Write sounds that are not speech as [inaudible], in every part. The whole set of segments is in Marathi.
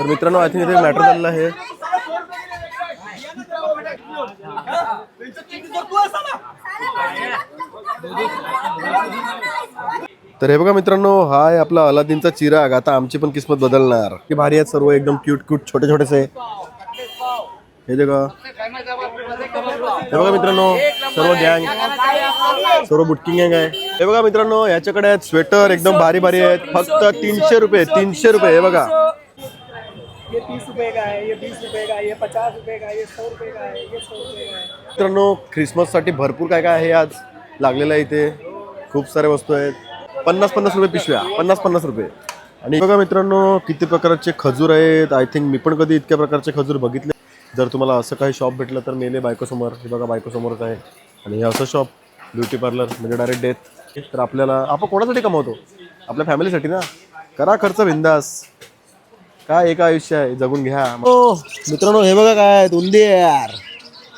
तर मित्रांनो आय थिंक इथे मॅटर झालेलं आहे. तर हे बघा मित्रांनो हा आहे आपला अलादीनचा चिराग. आता आमची पण किस्मत बदलणार. की भारी आहेत सर्व एकदम क्यूट क्यूट छोटे छोटेसे हे बघा हे बघा मित्रांनो सर्व गँग सर्व बुटकिंग गँग आहे. हे बघा मित्रांनो याच्याकडे आहेत स्वेटर एकदम भारी भारी आहेत. फक्त तीनशे रुपये तीनशे रुपये हे बघा. ये तीस रुपए का आहे ये बीस रुपये का आहे ये पचास रुपये का आहे ये सौ रुपये का आहे ये सौ रुपये का आहे मित्रांनो ख्रिसमससाठी भरपूर काय काय आहे आज? लागलेलं आहे इथे. खूप साऱ्या वस्तू आहेत. पन्नास पन्नास रुपये पिशव्या. पन्नास पन्नास रुपये. आणि बघा मित्रांनो किती प्रकारचे खजूर आहेत. आय थिंक मी पण कधी इतक्या प्रकारचे खजूर बघितले. जर तुम्हाला असं काही शॉप भेटलं तर मेले बायकोसमोर. हे बघा बायकोसमोरच आहे. आणि हे असं शॉप ब्युटी पार्लर म्हणजे डायरेक्ट डेथ तर आपल्याला आपण कोणासाठी कमवतो? आपल्या फॅमिलीसाठी ना? करा खर्च बिंदास. काय एका आयुष्य आहे जगून घ्या. हो. मित्रांनो हे बघा काय आहेत. उंदीर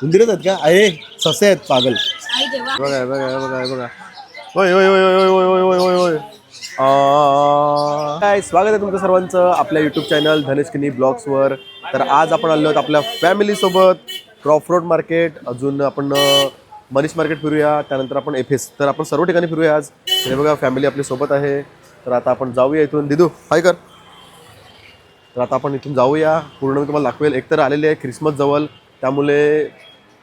उंदीरच आहेत का? आहे. ससे आहेत पागल. बघा हे बघा हे बघा हे बघा. होय होय होय होय होय होय होय होय होय. आ, काय स्वागत आहे तुमचं सर्वांचं आपल्या युट्यूब चॅनल धनेश किनी ब्लॉग्सवर तर आज आपण आलो आहोत आपल्या फॅमिलीसोबत क्रॉप रोड मार्केट अजून आपण अ, मनीष मार्केट फिरूया. त्यानंतर आपण एफ एस तर आपण सर्व ठिकाणी फिरूया आज. हे बघा फॅमिली आपली सोबत आहे. तर आता आपण जाऊया इथून. दिदू हाय कर. तर आता आपण इथून जाऊया. पूर्ण मी तुम्हाला दाखवेल. एकतर आलेले आहे ख्रिसमस जवळ. त्यामुळे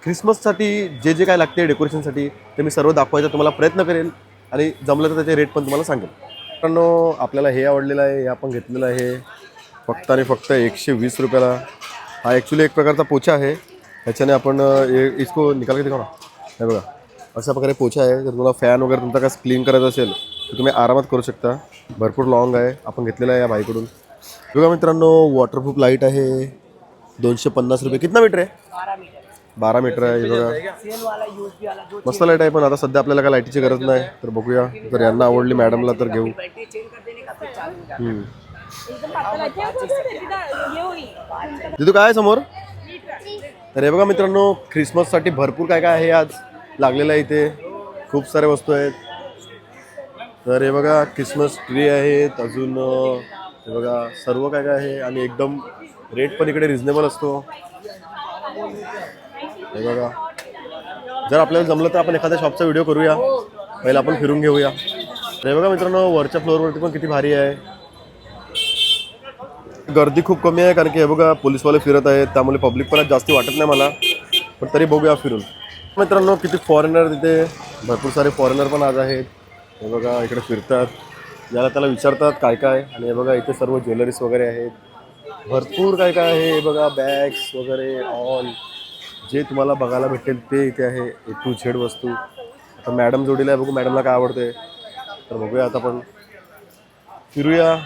ख्रिसमससाठी जे जे काय लागते डेकोरेशनसाठी ते मी सर्व दाखवायचा तुम्हाला प्रयत्न करेल. आणि जमलं तर त्याचे रेट पण तुम्हाला सांगेल. मित्रांनो आपल्याला हे आवडलेलं आहे हे आपण घेतलेलं आहे. फक्त आणि फक्त एकशे वीस रुपयाला. हा ॲक्च्युली एक प्रकारचा पोछा आहे. ह्याच्याने आपण इसको निकाल के दिखाओ ना. हे बघा. अशा प्रकारे पोछा आहे. जर तुम्हाला फॅन वगैरे तुमचा काय क्लीन करायचा असेल तर तुम्ही आरामात करू शकता. भरपूर लॉंग आहे. आपण घेतलेला आहे या बाईकडून. बघा मित्रांनो वॉटरप्रूफ लाइट आहे. दोनशे पन्नास रुपये. कितना मीटर आहे? बारा मीटर आहे बघा. मस्त लाइट आहे पण आता सध्या आपल्याला काय लाईटीची गरज नाही. तर बघूया. जर यांना आवडली मॅडमला तर घेऊ. तिथं काय आहे समोर? तर हे बघा मित्रांनो ख्रिसमससाठी भरपूर काय काय आहे आज. लागलेलं आहे इथे. खूप साऱ्या वस्तू आहेत. तर हे बघा ख्रिसमस ट्री आहेत. अजून हे बघा सर्व काय काय आहे आणि एकदम रेट पण इकडे रिझनेबल असतो. हे बघा. जर आपल्याला जमलं तर आपण एखाद्या शॉपचा व्हिडिओ करूया. पहिला आपण फिरून घेऊया. हे बघा मित्रांनो वरच्या फ्लोअरवरती पण किती भारी आहे. गर्दी खूप कमी आहे कारण की हे बघा पोलीसवाले फिरत आहेत. त्यामुळे पब्लिक पण जास्त जास्ती वाटत नाही मला. पण तरी बघूया फिरून. मित्रांनो किती फॉरेनर तिथे. भरपूर सारे फॉरेनर पण आज आहेत. हे बघा इकडे फिरतात. ज्याला त्याला विचारतात काय काय आणि हे बघा इथे सर्व ज्वेलरीज वगैरे आहेत. भरपूर काय काय आहे हे बघा बॅग्स वगैरे ऑल जे तुम्हाला बघायला भेटेल ते इथे आहे ए टू झेड वस्तू. आता मॅडम जोडीला आहे बघू मॅडमला काय आवडते तर बघूया आता आपण. फिरूया.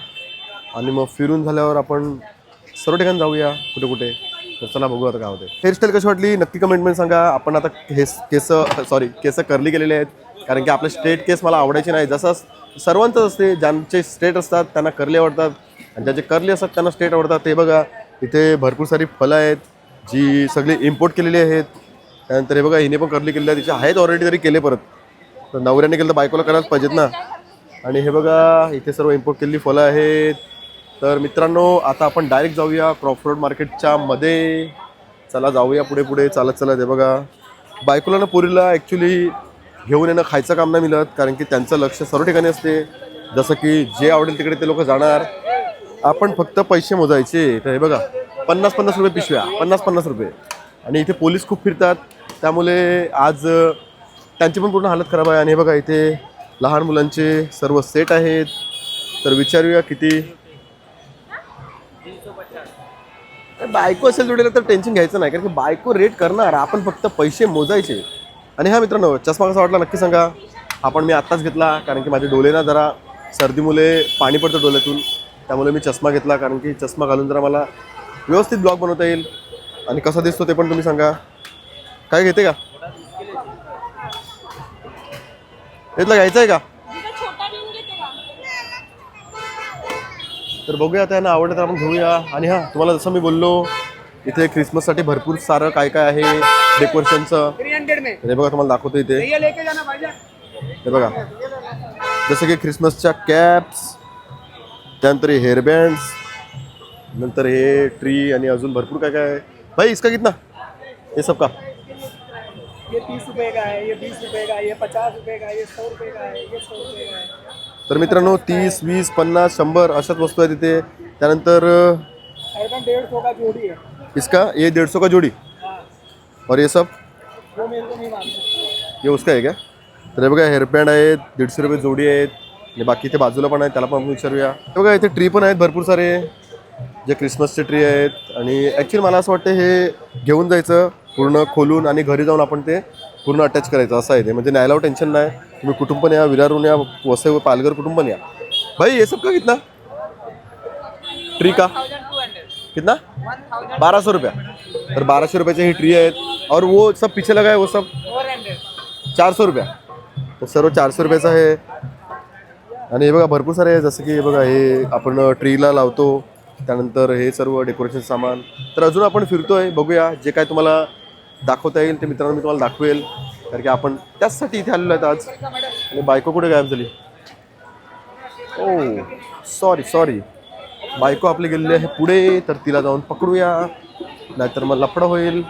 आणि मग फिरून झाल्यावर आपण सर्व ठिकाणी जाऊया कुठे कुठे. तर चला बघू आता काय होते हेअरस्टाईल कशी वाटली? नक्की कमेंटमध्ये सांगा. आपण आता केस केस सॉरी केस करली गेलेले आहेत. कारण की आपले स्ट्रेट केस मला आवडायचे नाही. जसं सर्वांचंच असते ज्यांचे स्ट्रेट असतात त्यांना करले आवडतात. आणि ज्याचे करले असतात त्यांना स्ट्रेट आवडतात. ते बघा इथे भरपूर सारी फळं आहेत जी सगळी इम्पोर्ट केलेली आहेत. त्यानंतर हे बघा हिने पण करली केलेली आहे तिचे आहेत ऑलरेडी तरी केले परत. तर नवऱ्याने केलं तर बायकोला करायलाच पाहिजेत ना. आणि हे बघा इथे सर्व इम्पोर्ट केलेली फळं आहेत. तर मित्रांनो आता आपण डायरेक्ट जाऊया क्रॉप रोड मार्केटच्या मध्ये. चला जाऊया पुढे पुढे. चालत चालत हे बघा. बायकोला ना पुरीला ॲक्च्युली घेऊन येणं खायचं काम नाही मिळत कारण की त्यांचं लक्ष सर्व ठिकाणी असते. जसं की जे आवडेल तिकडे ते लोक जाणार. आपण फक्त पैसे मोजायचे. तर हे बघा पन्नास पन्नास रुपये पिशव्या पन्नास पन्नास रुपये. आणि इथे पोलीस खूप फिरतात. त्यामुळे आज त्यांची पण पूर्ण हालत खराब आहे. आणि हे बघा इथे लहान मुलांचे सर्व सेट आहेत. तर विचारूया किती. बायको असेल जोडीला तर टेन्शन घ्यायचं नाही कारण की बायको रेट करणार. आपण फक्त पैसे मोजायचे. आणि हा मित्रांनो चष्मा कसा वाटला नक्की सांगा. आपण मी आत्ताच घेतला कारण की माझे डोले ना जरा सर्दीमुळे पाणी पडतं डोल्यातून त्यामुळे मी चष्मा घेतला कारण की चष्मा घालून जरा मला व्यवस्थित ब्लॉग बनवता येईल. आणि कसा दिसतो ते पण तुम्ही सांगा. काय घेते का? इथला घ्यायचं आहे का? तर बघूया त्यांना आवडलं तर आपण घेऊया. आणि हां तुम्हाला जसं मी बोललो इथे ख्रिसमससाठी भरपूर सारं काय काय आहे डेकोरेशनचं हे बघा तुम्हाला दाखवतो इथे. हे बघा. जसं की ख्रिसमसच्या कॅप्स त्यानंतर हेअरबँड्स नंतर हे ट्री आणि अजून भरपूर काय काय आहे. भाई इसका कितना? हे सब का? ये तीस का है ये बीस का ये पचास का ये सौ का है ये सौ का है तर मित्रांनो तीस वीस पन्नास शंभर अशाच वस्तू आहेत तिथे त्यानंतर डेढ़ सौ का जोड़ी इसका? ये डेढ़ सौ का जोड़ी? और ये सब? वो हे उसका आहे का तर बघा हेअरबँड आहेत दीडशे रुपये जोडी आहेत. आणि बाकी इथे बाजूला पण आहेत त्याला पण आपण विचारूया. तर बघा इथे ट्री पण आहेत भरपूर सारे. जे क्रिसमसचे ट्री आहेत. आणि ॲक्च्युली मला असं वाटतं हे घेऊन जायचं पूर्ण खोलून आणि घरी जाऊन आपण ते पूर्ण अटॅच करायचं. असं आहे ते. म्हणजे न्यायला टेन्शन नाही. तुम्ही कुठून पण या विरारून या वसई पालघर कुठून पण या. भाई हे सब का कितना ट्री का? कितना? बारह सौ रुपया। तर बाराशे रुपयाचे ही ट्री आहेत. और वो सब पीछे लगा है वो सब? चार सौ रुपया। तर सर्व चारशे रुपयाचं आहे. आणि हे बघा भरपूर सारे आहे. जसं की हे बघा हे आपण ट्रीला लावतो. त्यानंतर हे सर्व डेकोरेशन सामान. तर अजून आपण फिरतोय बघूया. जे काय तुम्हाला दाखवता येईल ते मित्रांनो मी तुम्हाला दाखवेल. कारण की आपण त्याचसाठी इथे आलेलो आहेत आज. आणि बायको कुठे गायब झाली? ओ सॉरी सॉरी बायको आपली गेलेली आहे पुढे तर तिला जाऊन पकडूया नाहीतर मग लफडं होईल.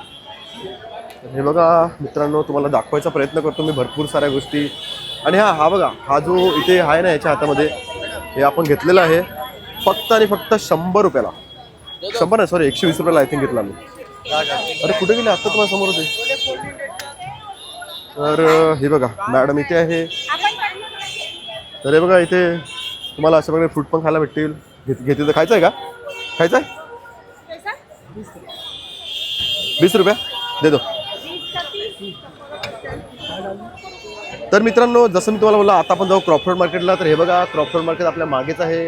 हे बघा मित्रांनो तुम्हाला दाखवायचा प्रयत्न करतो मी भरपूर साऱ्या गोष्टी. आणि हा हा बघा हा जो इथे आहे ना याच्या हातामध्ये हे आपण घेतलेला आहे. फक्त आणि फक्त शंभर रुपयाला. शंभर नाही सॉरी एकशे वीस रुपयाला आय थिंक घेतला मी. अरे कुठे गेले? आता तुम्हाला समोर होते. तर हे बघा मॅडम इथे आहे. तर हे बघा इथे तुम्हाला अशा प्रकारे फ्रूट पण खायला भेटतील. घेत घेते तर खायचं आहे का? खायचं आहे वीस रुपया. दे दो. तर मित्रांनो जसं मी तुम्हाला बोला आता आपण जाऊ क्रॉफर्ड मार्केटला तर हे बघा क्रॉफर्ड मार्केट आपल्या मागेच आहे.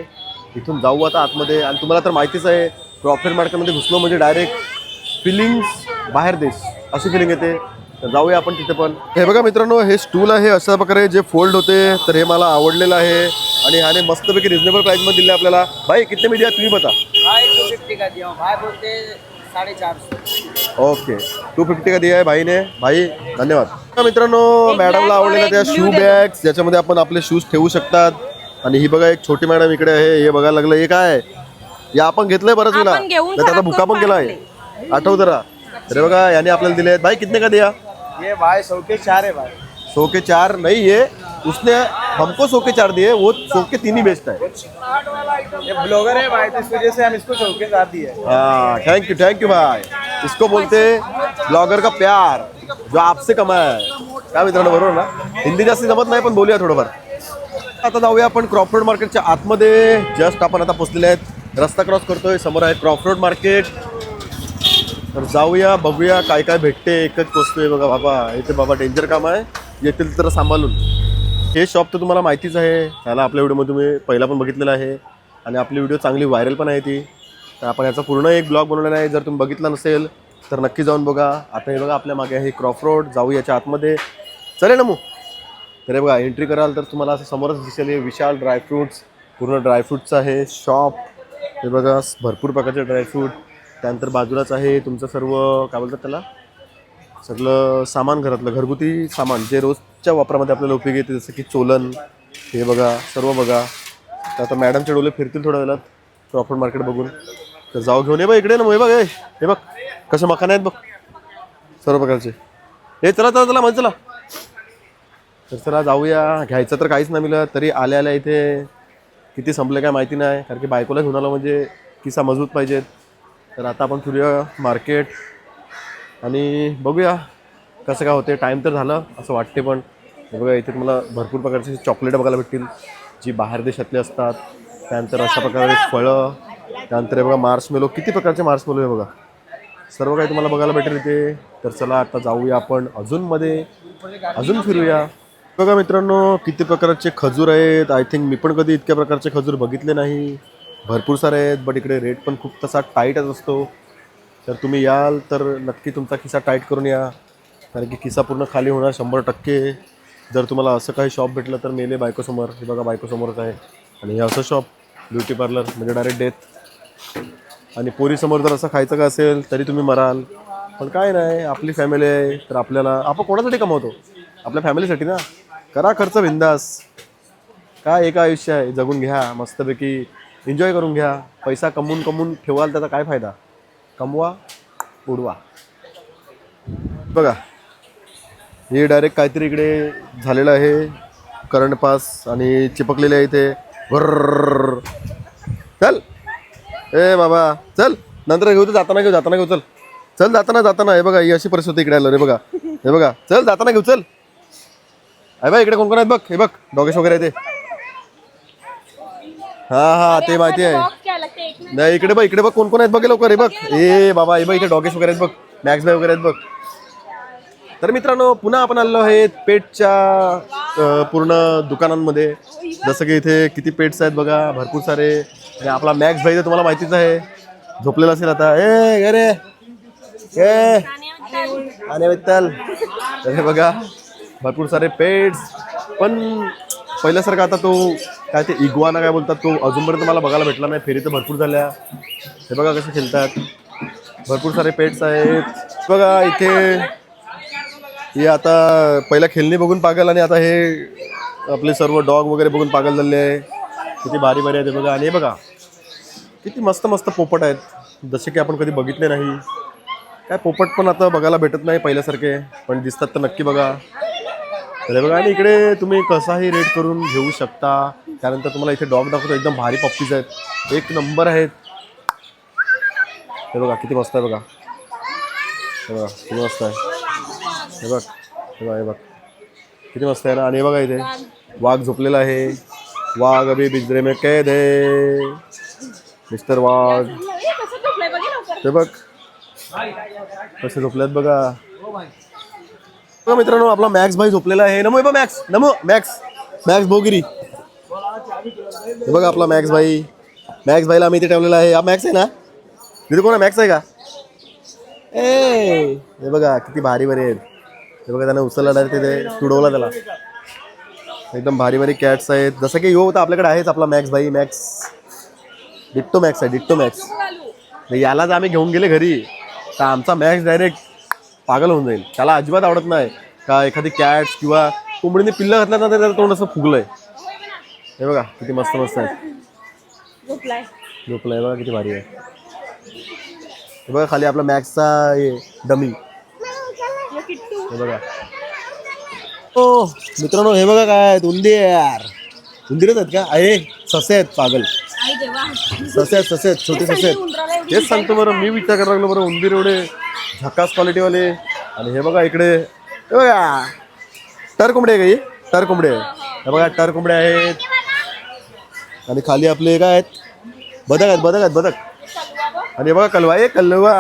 इथून जाऊ आता आतमध्ये. आणि तुम्हाला तर माहितीच आहे क्रॉफर्ड मार्केटमध्ये घुसलो म्हणजे डायरेक्ट फिलिंग्स बाहेर देश. अशी फिलिंग येते. तर जाऊया आपण तिथे पण. हे बघा मित्रांनो हे स्टूल आहे अशा प्रकारे जे फोल्ड होते तर हे मला आवडलेलं आहे. आणि ह्याने मस्तपैकी रिजनेबल प्राईसमध्ये दिले आपल्याला. भाई कितने में दिया तुम्ही बता भाई टू फिफ्टी का दिया. हूँ भाई बोलते साढ़े चार सौ ओके. टू फिफ्टी का दिया आहे भाईने. भाई धन्यवाद. तर मित्रांनो मॅडमला आवडलेल्या त्या शू बॅग्स ज्याच्यामध्ये आपण आपले शूज ठेवू शकतात. आणि ही बघा एक छोटी मॅडम इकडे आहे हे बघायला लागलं हे काय? हे आपण घेतलंय बरंच वेळा. आपण घेऊन नाही, त्याचा भुका पण केला आहे आठव जरा. तर हे बघा याने आपल्याला दिले आहेत भाई कितने का दिया? ये भाई सौ के चार है भाई। सौ के चार नहीं ये उसने हमको सौ के चार दिए वो सौ के तीन ही बेचता है। ये ब्लॉगर है भाई तो इस वजह से हम इसको चौके साथ दिए। हाँ थैंक यू थैंक यू भाई। इसको बोलते ब्लॉगर का प्यार जो आपसे कमाया है। काय मित्रांनो बरोबर ना? हिंदी जास्त जमत नाही पण बोलूया थोडंफार आता जाऊया आपण क्रॉफरोड मार्केटच्या आतमध्ये. जस्ट आपण आता पोचलेले आहेत. रस्ता क्रॉस करतोय समोर आहे क्रॉफरोड मार्केट तर जाऊया बघूया काय काय भेटते एकच वस्तू आहे बघा बाबा इथे बाबा डेंजर काम आहे येतील तर सांभाळून. हे शॉप तर तुम्हाला माहितीच आहे त्याला आपल्या व्हिडिओमध्ये तुम्ही पहिला पण बघितलेला आहे आणि आपली व्हिडिओ चांगली व्हायरल पण आहे ती. तर आपण याचा पूर्ण एक ब्लॉग बनवलेला आहे जर तुम्ही बघितला नसेल तर नक्की जाऊन बघा. आता हे बघा आपल्या मागे आहे क्रॉफ रोड जाऊ याच्या आतमध्ये. चालेल ना मग. तर हे बघा एंट्री कराल तर तुम्हाला असं समोरच दिसेल हे विशाल ड्रायफ्रूट्स पूर्ण ड्रायफ्रूटचं आहे शॉप हे बघा भरपूर प्रकारचे ड्रायफ्रूट त्यानंतर बाजूलाच आहे तुमचं सर्व काय बोलतात त्याला? सगळं सामान घरातलं घरगुती सामान जे रोजच्या वापरामध्ये आपल्याला उपयोगी येते जसं की चोलन हे बघा सर्व बघा. तर आता मॅडमचे डोले फिरतील थोड्या वेळात प्रॉफिट मार्केट बघून. तर जाऊ घेऊन ये बघ इकडे ना मग हे बघ हे हे बघ. कसं मकान आहेत बघ. सर्व प्रकारचे. हे चला चला चला म्हणजे चला. तर चला जाऊया. घ्यायचं तर काहीच नाही मिळत तरी आल्या आल्या इथे. किती संपलं काय माहिती नाही कारण की बायकोला घेऊन आलं म्हणजे किस्सा मजबूत पाहिजेत. तर आता आपण फिरूया मार्केट आणि बघूया कसं काय होते टाईम तर झालं असं वाटते पण. बघूया बघा इथे तुम्हाला भरपूर प्रकारचे चॉकलेट बघायला भेटतील जी बाहेर देशातली असतात. त्यानंतर अशा प्रकारे फळं त्यानंतर हे बघा मार्शमेलो किती प्रकारचे मार्शमेलो आहे बघा. सर्व काही तुम्हाला बघायला भेटेल इथे. तर चला आता जाऊया आपण अजूनमध्ये. अजून फिरूया. बघा मित्रांनो किती प्रकारचे खजूर आहेत. आय थिंक मी पण कधी इतक्या प्रकारचे खजूर बघितले नाही. भरपूर सारे आहेत बट इकडे रेट पण खूप तसा टाईटच असतो. तर तुम्ही याल तर नक्की तुमचा खिसा टाईट करून या. कारण की खिसा पूर्ण खाली होणार शंभर टक्के. जर तुम्हाला असं काही शॉप भेटलं तर मेले बायकोसमोर. हे बघा बायकोसमोरच आहे. आणि हे असं शॉप ब्युटी पार्लर म्हणजे डायरेक्ट डेथ आणि पोरीसमोर जर असं खायचं का असेल तरी तुम्ही मराल. पण काय नाही आपली फॅमिली आहे तर आपल्याला आपण कोणासाठी कमवतो? आपल्या फॅमिलीसाठी ना. करा खर्च बिंदास. काय एका आयुष्य आहे जगून घ्या मस्तपैकी एन्जॉय करून घ्या. पैसा कमवून कमवून ठेवाल त्याचा काय फायदा? कमवा उडवा बघा हे डायरेक्ट काहीतरी इकडे झालेलं आहे. करंट पास आणि चिपकलेले आहे इथे. भर्रर्र. चल ए बाबा चल नंतर घेऊ तर जाताना घेऊ जाताना घेऊ चल चल जाताना जाताना हे बघा ही अशी परिस्थिती इकडे आलं रे बघा हे बघा चल जाताना घेऊ चल अरे बा इकडे कोण कोण आहेत बघ हे बघ डॉगेश वगैरे आहे ते हा हा ते माहिती आहे. नाही इकडे बघ इकडे बघ कोण कोण आहेत बघ लवकर हे बघ. ए बाबा हे बघ इथे डॉगेश वगैरे आहेत बघ. मॅक्स बाय वगैरे आहेत बघ. तर मित्रांनो पुन्हा आपण आलो आहे पेटच्या पूर्ण दुकानांमध्ये. जसं की इथे किती पेट्स आहेत बघा भरपूर सारे. आणि आपला मॅक्स भाई तर तुम्हाला माहितीच आहे. झोपलेला असेल आता. ए अरे ए. आणि मित्तल तर हे बघा भरपूर सारे पेट्स. पण पहिल्यासारखा आता तो काय ते इग्वाना काय बोलतात? तो अजूनपर्यंत मला बघायला भेटला नाही. फेरी तर भरपूर झाल्या. हे बघा कसे खेळतात. भरपूर सारे पेट्स आहेत. बघा इथे हे आता पहिला खेळणी बघून पागल आणि आता हे आपले सर्व डॉग वगैरे बघून पागल झाले आहे. किती भारी भारी आहेत ते बघा. आणि हे बघा किती मस्त मस्त पोपट आहेत. जसे की आपण कधी बघितले नाही. काय पोपट पण आता बघायला भेटत नाही पहिल्यासारखे पण दिसतात तर नक्की बघा. अरे हे बघा आणि इकडे तुम्ही कसाही रेट करून घेऊ शकता. त्यानंतर तुम्हाला इथे डॉग दाखवतो एकदम भारी पप्पीज आहेत. एक नंबर आहेत. हे बघा किती मस्त आहे बघा. हे बघा किती मस्त आहे. हे बघ हे बघ हे बघ. किती मस्त आहे ना? आणि हे बघा इथे वाघ झोपलेला आहे. वाघ अभि बिजरे में कैद है. मिस्टर वाघ. ते बघ. कसे झोपल्यात बघा. मित्रांनो आपला मॅक्स भाई झोपलेला आहे. नमो हे मॅक्स. नमो मॅक्स. मॅक्स भोगिरी. हे बघा आपला मॅक्स भाई. मॅक्स भाईला आम्ही इथे ठेवलेला आहे. हा मॅक्स आहे ना? तिथे कोण आहे? मॅक्स आहे का? ए. हे बघा किती भारी भारी आहेत. हे बघा त्याने उचलला डायरेक्ट तिथे तुडवला त्याला. एकदम भारी भारी कॅट्स आहेत. जसं की यो होता आपल्याकडे आहेच आपला मॅक्स भाई मॅक्स डिट्टो मॅक्स आहे डिट्टो मॅक्स याला जर आम्ही घेऊन गेले घरी तर आमचा मॅक्स डायरेक्ट पागल होऊन जाईल. त्याला अजिबात आवडत नाही. का एखादी कॅट्स किंवा कोंबडीने पिल्लं घातलं ना तर त्याचं तोंड असं फुगलंय. हे बघा किती मस्त मस्त आहे. झोपलाय झोपलंय बघा किती भारी आहे. हे बघा खाली आपला मॅक्सचा हे डमी. हे बघा. ओ मित्रांनो हे बघा काय आहेत, उंदीर उंदीरच आहेत का? आहे ससे आहेत पागल. ससे आहेत ससे आहेत छोटे ससे आहेत. तेच सांगतो बरं मी विचार करायला लागलो बरं उंदीर एवढे झकास क्वालिटीवाले आणि हे बघा इकडे. हे बघा. टर कोंबडे आहे का ही? टर कोंबडे आहे हे बघा टर कोंबडे आहेत. आणि खाली आपले काय आहेत? बदक आहेत बदक आहेत बदक. आणि बघा कलवा ए कलवा.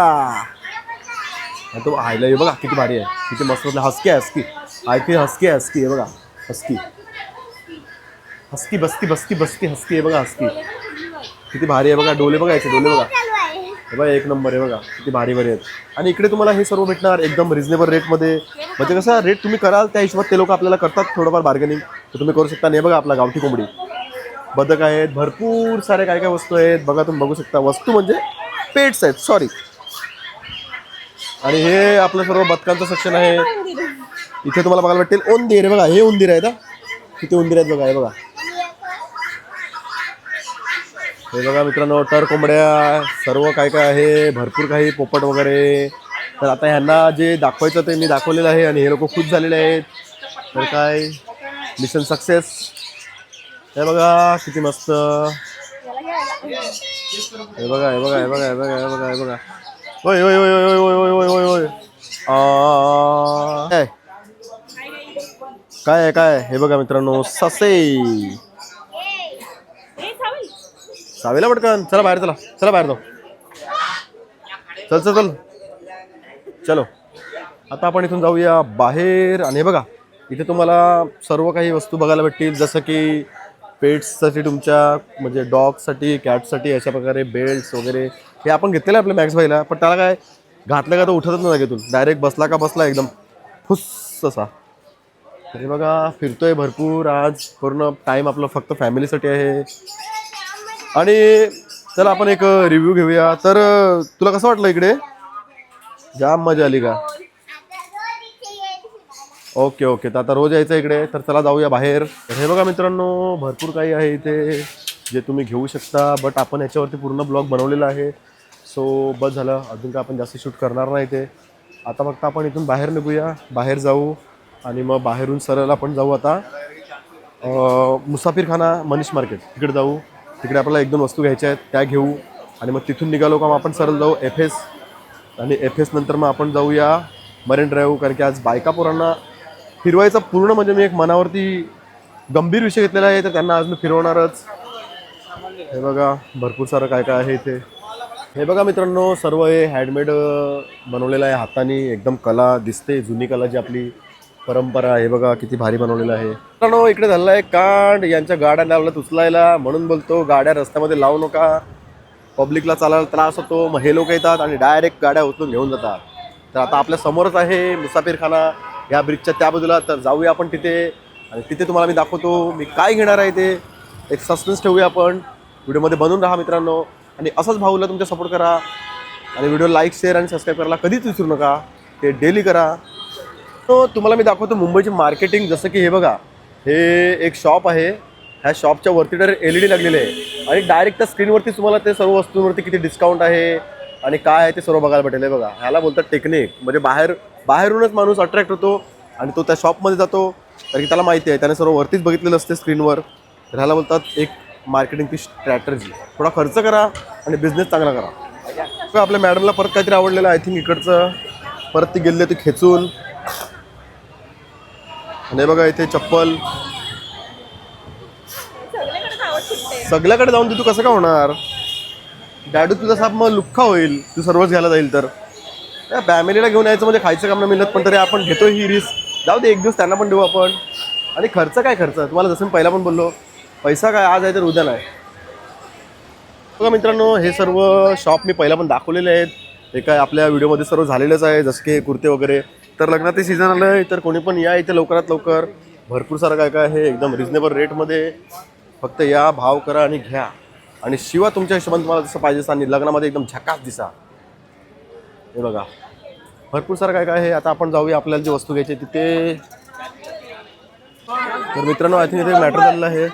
आणि तो आयला ये बघा किती भारी आहे. किती मस्त मस्त हसकी आहे हसकी. आय ती हसकी आहे हसकी आहे बघा. हसकी. हसकी बसकी बसती बसकी हसकी आहे बघा हसकी. किती भारी आहे बघा डोले बघा याचे डोले बघा. हे बघा एक नंबर आहे बघा. किती भारी भारी आहेत. आणि इकडे तुम्हाला हे सर्व भेटणार एकदम रिजनेबल रेटमध्ये म्हणजे कसं रेट तुम्ही कराल त्या हिशोबात ते लोक आपल्याला करतात थोडंफार बार्गेनिंग तर तुम्ही करू शकता. नाही बघा आपला गावठी कोंबडी. बदक आहेत भरपूर सारे काय काय वस्तू आहेत. बघा तुम्ही बघू शकता वस्तू म्हणजे पेट्स आहेत सॉरी आणि हे आपलं सर्व बदकांचं सेक्शन आहे. इथे तुम्हाला बघायला वाटेल उंदीर हे बघा हे उंदीर आहे का किती उंदीर आहेत बघा हे बघा. हे बघा मित्रांनो टर कोंबड्या सर्व काय काय आहे भरपूर काही पोपट वगैरे. तर आता ह्यांना जे दाखवायचं ते मी दाखवलेलं आहे आणि हे लोक खुश झालेले आहेत. तर काय? मिशन सक्सेस हे बघा किती मस्त. हे बघा हे बघा हे बघा हे बघा हे बघा हे बघा. होय होय होय होय होय होय होय होय. होय आ, काय? काय आहे काय हे बघा मित्रांनो ससे. सावली सावेला पटकन. चला बाहेर चला. चला बाहेर जाऊ. चल चल चल. चलो. आता आपण इथून जाऊया बाहेर. आणि हे बघा इथे तुम्हाला सर्व काही वस्तू बघायला भेटतील. जसं की पेट्ससाठी तुमच्या म्हणजे डॉगसाठी कॅटसाठी अशा प्रकारे बेल्ट्स वगैरे हे आपण घेतलेलं आहे आपल्या मॅक्स भाईला पण त्याला काय घातलं का तो उठतच नाही जागेतून डायरेक्ट बसला का बसला एकदम फुस्स असा. तरी बघा फिरतोय भरपूर आज पूर्ण टाईम आपलं फक्त फॅमिलीसाठी आहे. आणि चला आपण एक रिव्ह्यू घेऊया. तर तुला कसं वाटलं इकडे? जाम मजा आली का? Okay okay. तर आता रोज यायचं इकडे. तर चला जाऊया बाहेर. तर हे बघा मित्रांनो भरपूर काही आहे इथे जे तुम्ही घेऊ शकता बट आपण याच्यावरती पूर्ण ब्लॉग बनवलेला आहे. सो बस झालं. अजून काय आपण जास्त शूट करणार नाही ते आता फक्त आपण इथून बाहेर निघूया. बाहेर जाऊ आणि मग बाहेरून सरळ आपण जाऊ आता. मुसाफिरखाना मनीष मार्केट. तिकडे जाऊ. तिकडे आपल्याला एक दोन वस्तू घ्यायच्या आहेत त्या घेऊ. आणि मग तिथून निघालो का मग आपण सरळ जाऊ. एफ एस आणि एफ एस नंतर मग आपण जाऊया मरीन ड्राईव्ह. कारण की आज बायका पोरांना फिरवायचा पूर्ण म्हणजे मी एक मनावरती गंभीर विषय घेतलेला आहे तर त्यांना आज मी फिरवणारच. हे बघा भरपूर सारं काय काय आहे इथे. हे बघा मित्रांनो सर्व हे हँडमेड बनवलेलं आहे हाताने. एकदम कला दिसते जुनी कला जी आपली परंपरा हे बघा किती भारी बनवलेलं आहे. मित्रांनो इकडे झालेला आहे कांड यांच्या गाड्या लावल्यात उचलायला. म्हणून बोलतो गाड्या रस्त्यामध्ये लावू नका. पब्लिकला चालायला त्रास होतो. मग हे लोक येतात आणि डायरेक्ट गाड्या उचलून घेऊन जातात. तर आता आपल्या समोरच आहे मुसाफिरखाना. या ब्रिजच्या त्या बाजूला. तर जाऊया आपण तिथे. आणि तिथे तुम्हाला मी दाखवतो मी काय घेणार आहे ते. एक सस्पेन्स ठेवूया आपण. व्हिडिओमध्ये बनून राहा मित्रांनो. आणि असंच भाऊला तुमच्या सपोर्ट करा. आणि व्हिडिओ लाईक शेअर आणि सबस्क्राईब करायला कधीच विसरू नका. ते डेली करा. तो तुम्हाला मी दाखवतो मुंबईची मार्केटिंग जसं की हे बघा. हे एक शॉप आहे. ह्या शॉपच्या वरती डायरेक्ट एल ई डी लागलेली आहे. आणि डायरेक्ट त्या स्क्रीनवरती तुम्हाला ते सर्व वस्तूंवरती किती डिस्काउंट आहे आणि काय आहे ते सर्व बघायला भेटेल. बघा. ह्याला बोलतात टेक्निक म्हणजे बाहेर बाहेरूनच माणूस अट्रॅक्ट होतो आणि तो त्या शॉपमध्ये जातो. कारण की त्याला माहिती आहे त्याने सर्व वरतीच बघितलेलं असते स्क्रीनवर तर ह्याला बोलतात एक मार्केटिंगची स्ट्रॅटर्जी थोडा खर्च करा आणि बिझनेस चांगला करा. आपल्या मॅडमला परत काहीतरी आवडलेलं आय थिंक इकडचं. परत ती गेली होती खेचून. आणि बघा इथे चप्पल. सगळ्याकडे जाऊन तू कसं का होणार? डॅडू तुझा साप मग लुख्खा होईल. तू सर्वच घ्यायला जाईल तर. फॅमिलीला घेऊन यायचं म्हणजे खायचं काम नाही मिळत पण तरी आपण घेतो ही रिस्क जाऊ दे एक दिवस त्यांना पण देऊ आपण. आणि खर्च काय खर्च? तुम्हाला जसं मी पहिला पण बोललो पैसा काय आज आहे तर उद्या नाही. बघा मित्रांनो हे सर्व शॉप मी पहिला पण दाखवलेले आहेत. हे काय आपल्या व्हिडिओमध्ये सर्व झालेलंच आहे जसं की कुर्ते वगैरे. तर लग्नाचे सीझन आलं आहे तर कोणी पण या इथे लवकरात लवकर. भरपूर सारं काय काय आहे एकदम रिजनेबल रेटमध्ये फक्त या भाव करा आणि घ्या. आणि शिवा तुमच्या हिशोबाने तुम्हाला जसं पाहिजे आणि लग्नामध्ये एकदम झकास दिसा. हे बघा. भरपूर सारं काय काय आहे. आता आपण जाऊया आपल्याला जी वस्तू घ्यायची आहे तिथे तर मित्रांनो आय थिंक इथे मॅटर झालेलं आहे.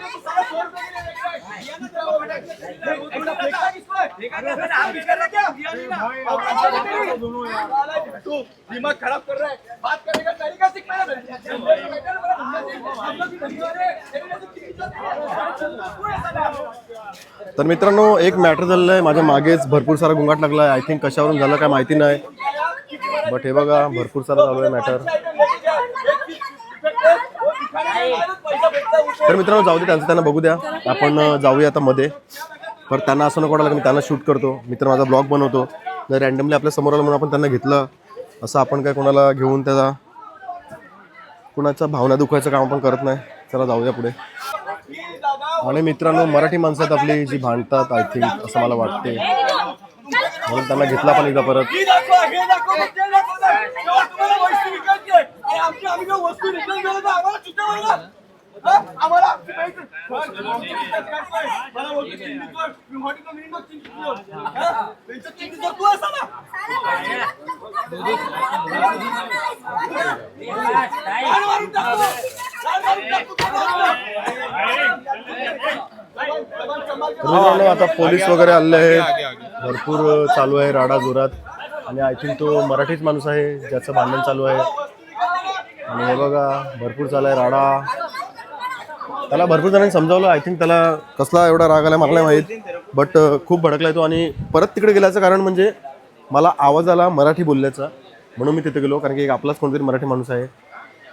खराब तर मित्रांनो एक मॅटर झालेलं आहे. माझ्या मागेच भरपूर सारा गुंगाट लागला आहे आय थिंक कशावरून झालं काय माहिती नाही. बट हे बघा भरपूर सारा चालू आहे मॅटर तर मित्रांनो जाऊ दे त्यांचं त्यांना बघू द्या आपण जाऊया आता मध्ये. पर त्यांना असं नको वाटलं मी त्यांना शूट करतो. मित्र माझा ब्लॉग बनवतो. जर रॅन्डमली आपल्यासमोर आलं म्हणून आपण त्यांना घेतलं असं आपण काय कोणाला घेऊन त्याचा कुणाच्या भावना दुखायचं काम आपण करत नाही. चला जाऊया पुढे. आणि मित्रांनो मराठी माणसं आहेत आपली जी भांडतात आय थिंक असं मला वाटते. म्हणून त्यांना घेतला पण एकदा परत. मित्रांनो आता पोलीस वगैरे आले आहेत. भरपूर चालू आहे राडा जोरात आणि आय थिंक तो मराठीच माणूस आहे ज्याचं भांडण चालू आहे. आणि हे बघा भरपूर चालू आहे राडा. त्याला भरपूर जणांनी समजावलं. आय थिंक त्याला कसला एवढा राग आला मला नाही माहीत. बट खूप भडकलाय तो. आणि परत तिकडे गेल्याचं कारण म्हणजे मला आवाज आला मराठी बोलल्याचा. म्हणून मी तिथे गेलो कारण की एक आपलाच कोणतरी मराठी माणूस आहे.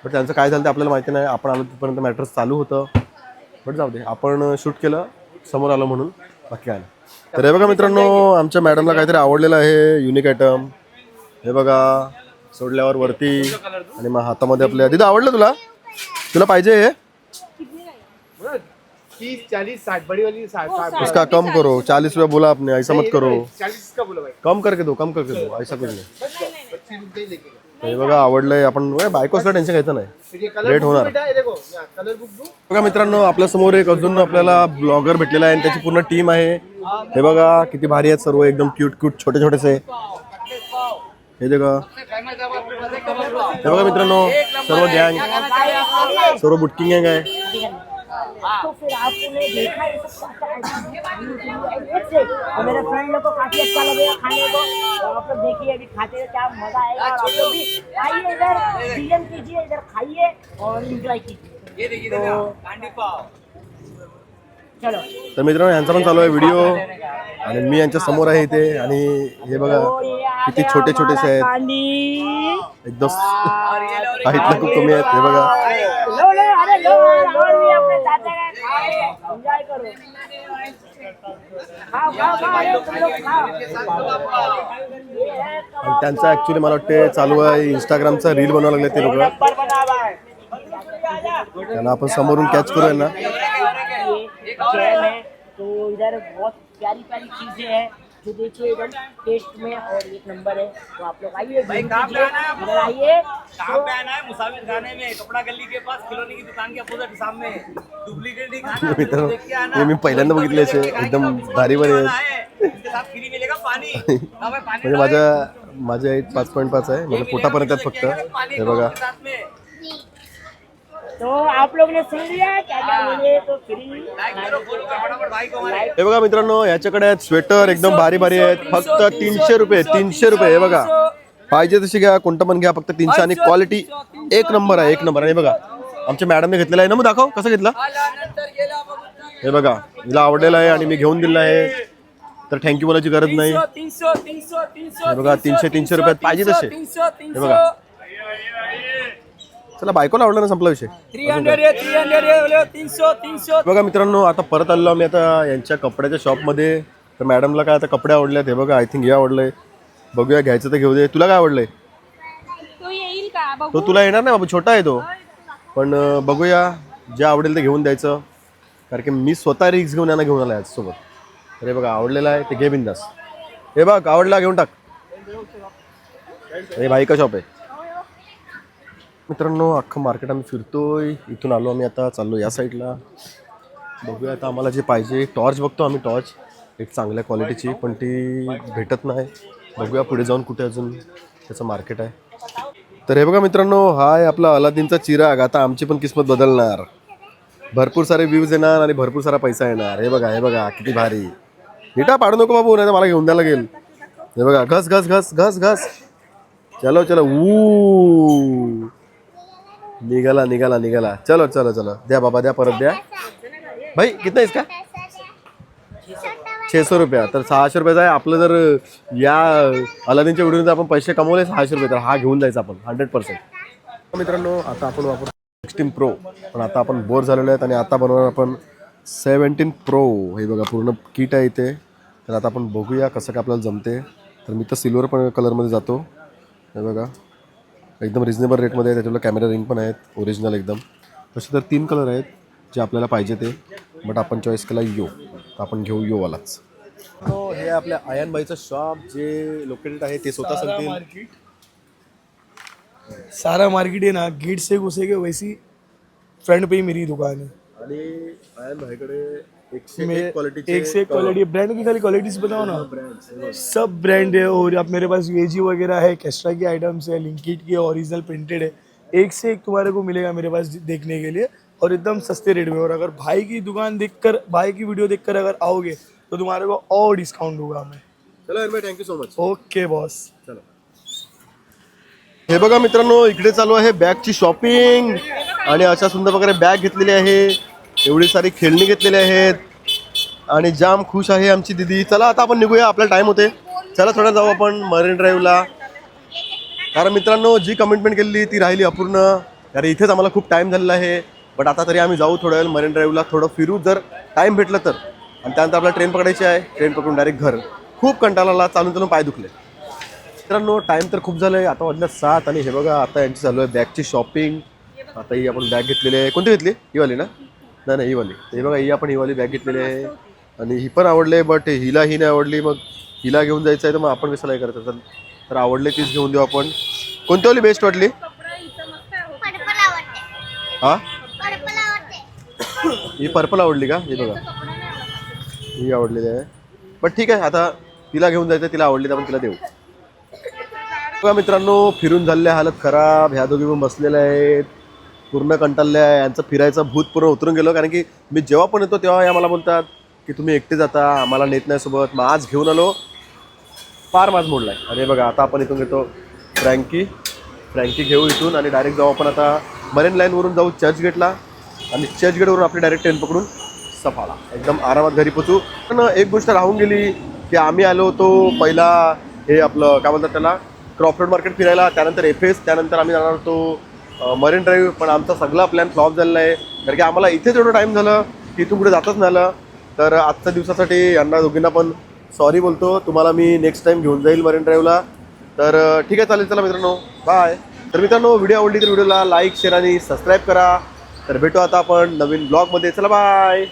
बट त्यांचं काय झालं ते आपल्याला माहिती नाही. आपण आलो तिथपर्यंत मॅटर्स चालू होतं. बट जाऊ दे. आपण शूट केलं. समोर आलं म्हणून. बाकी काय नाही. तर हे बघा मित्रांनो आमच्या मॅडमला काहीतरी आवडलेलं आहे युनिक आयटम हे बघा सोडल्यावर वरती आणि मग हातामध्ये आपल्या दिदा आवडलं तुला? तुला पाहिजे हे? तीस चालीस साठ बड़ी वाली साठ साठ उसका कम करो चालीस रुपया बोला आपने ऐसा मत करो. चालीस का बोलो भाई? कम करके दो कम करके दो ऐसा कुछ नाही. पच्चीस रुपये लेके हे बघा आवडलंय आपण बायकोसला टेन्शन घ्यायचं नाही. रेट होणार. देखो. बघा मित्रांनो आपल्यासमोर एक अजून आपल्याला ब्लॉगर भेटलेला आहे आणि त्याची पूर्ण टीम आहे. हे बघा किती भारी आहेत सर्व एकदम क्यूट क्यूट छोटे छोटेसे हे बघा हे बघा मित्रांनो सर्व गँग सर्व बुटकिंग गँग आहे. तो फिर आपने देखा ये सब है? और मेरे फ्रेंड लोग को काफी अच्छा लगेगा खाने को। आप लोग देखिए अभी खाते हैं क्या मजा आएगा। और आप लोग भी आइए इधर डीएम कीजिए इधर खाइए और एंजॉय कीजिए। तो तर मित्रांनो यांचा पण चालू आहे व्हिडिओ आणि मी यांच्या समोर आहे इथे. आणि हे बघा किती छोटे छोटेसे आहेत. एकदम हाईटला खूप कमी आहेत. हे बघा. है आणि त्यांचं ऍक्च्युली मला वाटते चालू आहे इंस्टाग्रामचा रील बनवायला लागले ते लोक है त्यांना आपण समोरून कॅच करूया ना है तो इधर बहुत प्यारी प्यारी चीजें हैं जो देखिए इधर टेस्ट में और एक नंबर है तो आप लोग आइए visit कीजिए इधर आइए। कहाँ पे आना है मुसाफिर खाने में कपड़ा गली के पास खिलौने की दुकान के अपोजिट सामने। डुप्लीकेट नहीं खाना मित्रांनो देख के आना। हे मी पहिल्यांदा बघितले असे एकदम भारी भारी है। इसके साथ फ्री मिलेगा पानी। [laughs] हाँ भाई, पानी म्हणजे माझ्या माझ्या पाच पॉईंट पाच आहे म्हणजे पोटापर्यंत फक्त. हे बघा. साथ में. तो आप लोग ने सुन लिया क्या क्या बोले तो फ्री लाइक करो फॉलो करो फटाफट भाई को हमारे। हे बघा मित्रांनो याच्याकडे आहेत स्वेटर एकदम भारी भारी आहेत फक्त तीनशे रुपये तीनशे रुपये हे बघा. पाहिजे तशी घ्या कोणतं पण घ्या फक्त तीनशे आणि क्वालिटी एक नंबर आहे एक नंबर आणि हे बघा आमच्या मॅडमने घेतलेला आहे ना मग दाखव कसं घेतला? हे बघा हिला आवडलेलं आहे आणि मी घेऊन दिलं आहे. तर थँक्यू बोलायची गरज नाही. हे बघा तीनशे तीनशे रुपयात पाहिजे तसे. हे बघा. चला बायकोला आवडलं ना संपला विषय. थ्री हंड्रेड थ्री हंड्रेड तीनशो तीनशो. बघा मित्रांनो आता परत आलो आम्ही आता यांच्या कपड्याच्या शॉपमध्ये. तर मॅडमला काय आता कपडे आवडले हे बघा आय थिंक हे आवडलंय. बघूया घ्यायचं तर घेऊ दे. तुला काय आवडलंय? तो येईल का? बघू. तो तुला येणार नाही बाबा छोटा आहे तो. पण अं, बघूया जे आवडेल ते घेऊन द्यायचं. कारण की मी स्वतः रिक्स घेऊन यांना घेऊन आला आहे सोबत अरे बघा आवडलेला आहे ते घे बिंदास. हे बघ आवडला घेऊन टाक. हे भाई का शॉप आहे? मित्रांनो अख्खं मार्केट आम्ही फिरतोय. इथून आलो आम्ही आता चाललो या साईडला बघूया आता आम्हाला जे पाहिजे टॉर्च बघतो आम्ही टॉर्च एक चांगल्या क्वालिटीची पण ती भेटत नाही. बघूया पुढे जाऊन कुठे अजून त्याचं मार्केट आहे. तर हे बघा मित्रांनो हा आहे आपला अलादीनचा चिराग. आता आमची पण किस्मत बदलणार. भरपूर सारे व्ह्यूज येणार आणि भरपूर सारा पैसा येणार. हे बघा हे बघा किती भारी. नीटा पाडू नको बाबू नाही तर मला घेऊन द्यायला लागेल. हे बघा घस घस घस घस घस. चलो चलो. ऊ. निघाला निघाला निघाला. चलो चलो चलो. द्या बाबा द्या परत द्या. भाई कितना इसका? छे सौ रुपया. तर सहाशे रुपयाचा आहे. आपलं जर या अलादीनच्या व्हिडिओमध्ये जर आपण पैसे कमवले सहाशे रुपये. तर हा घेऊन जायचा आपण हंड्रेड पर्सेंट मित्रांनो आता आपण वापरतो सिक्स्टीन प्रो पण आता आपण बोर झालेलो आहेत आणि आता बनवणार आपण सेवन्टीन प्रो हे बघा पूर्ण किट आहे इथे. तर आता आपण बघूया कसं काय आपल्याला जमते. तर मी तर सिल्वर पण कलरमध्ये जातो. हे बघा. एकदम रिजनेबल रेटमध्ये आहे. त्याच्यावर कॅमेरा रिंग पण आहेत. ओरिजिनल एकदम. तसे तर तीन कलर आहेत जे आपल्याला पाहिजे ते. बट आपण चॉईस केला यो. तर आपण घेऊ योवालाच. हो हे आपल्या आयनबाईचं शॉप जे लोकेटेड आहे ते स्वतः सांगतील. मार्केट सारा मार्केट है ना. गेट से घुसेगे वैसी फ्रंट पे ही मेरी दुकान है आणि आयन भाईकडे एक क्वालिटीचे एक से क्वालिटी ब्रांड की खाली क्वालिटीज बताओ ना। सब ब्रांड है और अब मेरे पास यूएजी वगैरह है कैस्ट्रा की आइटम्स है लिंकिट की ओरिजिनल प्रिंटेड है। एक से एक तुम्हारे को मिलेगा मेरे पास देखने के लिए और एकदम सस्ते रेट में। और अगर भाई की दुकान देखकर भाई की वीडियो देखकर अगर आओगे तो तुम्हारे को और डिस्काउंट दूंगा मैं चलो भाई thank you so much okay boss चलो। हे बघा मित्रांनो इकडे चालू आहे बॅगची शॉपिंग आणि अशा सुंदर प्रकारे बॅग घेतलेली आहे. एवढी सारी खेळणी घेतलेली आहेत. आणि जाम खुश आहे आमची दिदी. चला आता आपण निघूया. आपला टाईम होते चला थोडं जाऊ आपण मरीन ड्राईव्हला कारण मित्रांनो जी कमिटमेंट केलेली ती राहिली अपूर्ण. कारण इथेच आम्हाला खूप टाईम झालेला आहे. बट आता तरी आम्ही जाऊ थोड्या वेळ मरीन ड्राईव्हला थोडं फिरू जर टाईम भेटलं तर. आणि त्यानंतर आपल्याला ट्रेन पकडायची आहे. ट्रेन पकडून डायरेक्ट घर. खूप कंटाळा आला. चालून चालून पाय दुखले. मित्रांनो टाईम तर खूप झालं आहे आता वाजल्या सात आणि हे बघा आता यांची चालू आहे बॅगची शॉपिंग आता ही आपण बॅग घेतलेली आहे. कोणती घेतली? ही वाली ना? नाही नाही ही वाली. हे बघा ही आपण ही वाली बॅग घेतलेली आहे. आणि ही पण आवडली बट हिला ही नाही आवडली. मग हिला घेऊन जायचं आहे तर मग आपण कसं हे करतो? तर तर आवडले तीच घेऊन देऊ आपण. कोणती वाली बेस्ट वाटली? हा? ही पर्पल आवडली का? ही बघा. ही आवडलेली आहे. बट ठीक आहे आता तिला घेऊन जायचं तिला आवडली तर आपण तिला देऊ. बघा मित्रांनो फिरून झालेल्या हालत खराब. ह्या दोघी पण बसलेल्या आहेत. पूर्ण कंटाळल्या यांचं फिरायचं भूत पूर्ण उतरून गेलो. कारण की मी जेव्हा पण येतो तेव्हा या मला बोलतात की तुम्ही एकटे जाता आम्हाला नेत नाही सोबत. मग आज घेऊन आलो. फार माझ आहे. अरे बघा आता आपण इथून घेतो फ्रँकी. फ्रँकी घेऊ इथून आणि डायरेक्ट जाऊ आपण आता मरीन लाईनवरून जाऊ चर्चगेटला आणि चर्चगेटवरून आपली डायरेक्ट ट्रेन पकडून सफाळा एकदम आरामात घरी पोचू पण एक गोष्ट राहून गेली की आम्ही आलो होतो पहिला हे आपलं काय म्हणतात त्याला क्रॉफर्ड मार्केट फिरायला. त्यानंतर एफ एस त्यानंतर आम्ही जाणार होतो मरीन ड्राईव्ह पण आमचा सगळा प्लॅन फ्लॉप झालेला आहे. कारण की आम्हाला इथेच एवढं टाईम झालं की इथून पुढे जातच नाही आलं. तर आजच्या दिवसासाठी यांना दोघींना पण सॉरी बोलतो. तुम्हाला मी नेक्स्ट टाईम घेऊन जाईल मरीन ड्राईव्हला. तर ठीक आहे चालेल चला मित्रांनो. बाय तर मित्रांनो व्हिडिओ आवडली तर व्हिडिओला लाईक शेअर आणि सबस्क्राईब करा. तर भेटू आता आपण नवीन ब्लॉगमध्ये चला बाय